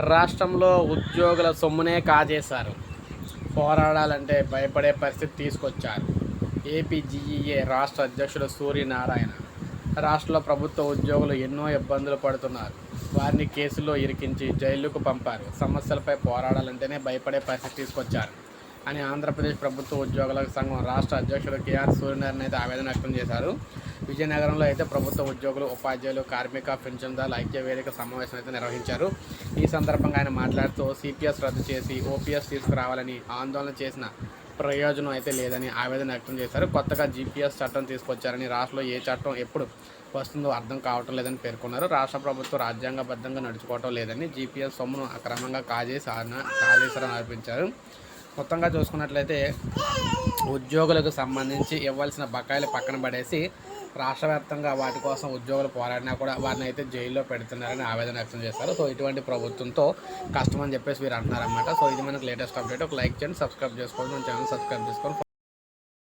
రాష్ట్రంలో ఉద్యోగుల సొమ్మునే కాజేశారు. పోరాడాలంటే భయపడే పరిస్థితి తీసుకొచ్చారు. ఏపీజీఈఏ రాష్ట్ర అధ్యక్షుడు సూర్యనారాయణ. రాష్ట్రంలో ప్రభుత్వ ఉద్యోగులు ఎన్నో ఇబ్బందులు పడుతున్నారు. వారిని కేసుల్లో ఇరికించి జైలుకు పంపారు. సమస్యలపై పోరాడాలంటేనే భయపడే పరిస్థితి తీసుకొచ్చారు. అని ఆంధ్రప్రదేశ్ ప్రభుత్వ ఉద్యోగుల సంఘం రాష్ట్ర అధ్యక్షుడు కేఆర్ సూర్యనారాయణ అయితే ఆవేదన వ్యక్తం చేశారు. విజయనగరంలో అయితే ప్రభుత్వ ఉద్యోగులు ఉపాధ్యాయులు కార్మిక పెన్షన్దారుల ఐక్య వేదిక సమావేశం అయితే నిర్వహించారు. ఈ సందర్భంగా ఆయన మాట్లాడుతూ సిపిఎస్ రద్దు చేసి ఓపీఎస్ తీసుకురావాలని ఆందోళన చేసిన ప్రయోజనం అయితే లేదని ఆవేదన వ్యక్తం చేశారు. కొత్తగా జీపీఎస్ చట్టం తీసుకొచ్చారని రాష్ట్రంలో ఏ చట్టం ఎప్పుడు వస్తుందో అర్థం కావటం లేదని పేర్కొన్నారు. రాష్ట్ర ప్రభుత్వం రాజ్యాంగబద్ధంగా నడుచుకోవటం లేదని జీపీఎస్ సొమ్మును అక్రమంగా కాజేసి ఆన- కాజేశారని ఆరోపించారు. మొత్తంగా చూసుకున్నట్లయితే ఉద్యోగులకు సంబంధించి ఇవ్వాల్సిన బకాయిలు పక్కన పడేసి రాష్ట్ర వ్యాప్తంగా వాటి కోసం ఉద్యోగులు పోరాడినా కూడా వారిని అయితే జైల్లో పెడుతున్నారని ఆవేదన వ్యక్తం చేస్తారు సో ఇటువంటి ప్రభుత్వంతో కష్టం అని చెప్పేసి వీరు అంటున్నారన్నమాట. సో ఇది మనకు లేటెస్ట్ అప్డేట్ ఒక లైక్ చేయండి సబ్స్క్రైబ్ చేసుకోండి మన ఛానల్ సబ్స్క్రైబ్ చేసుకోండి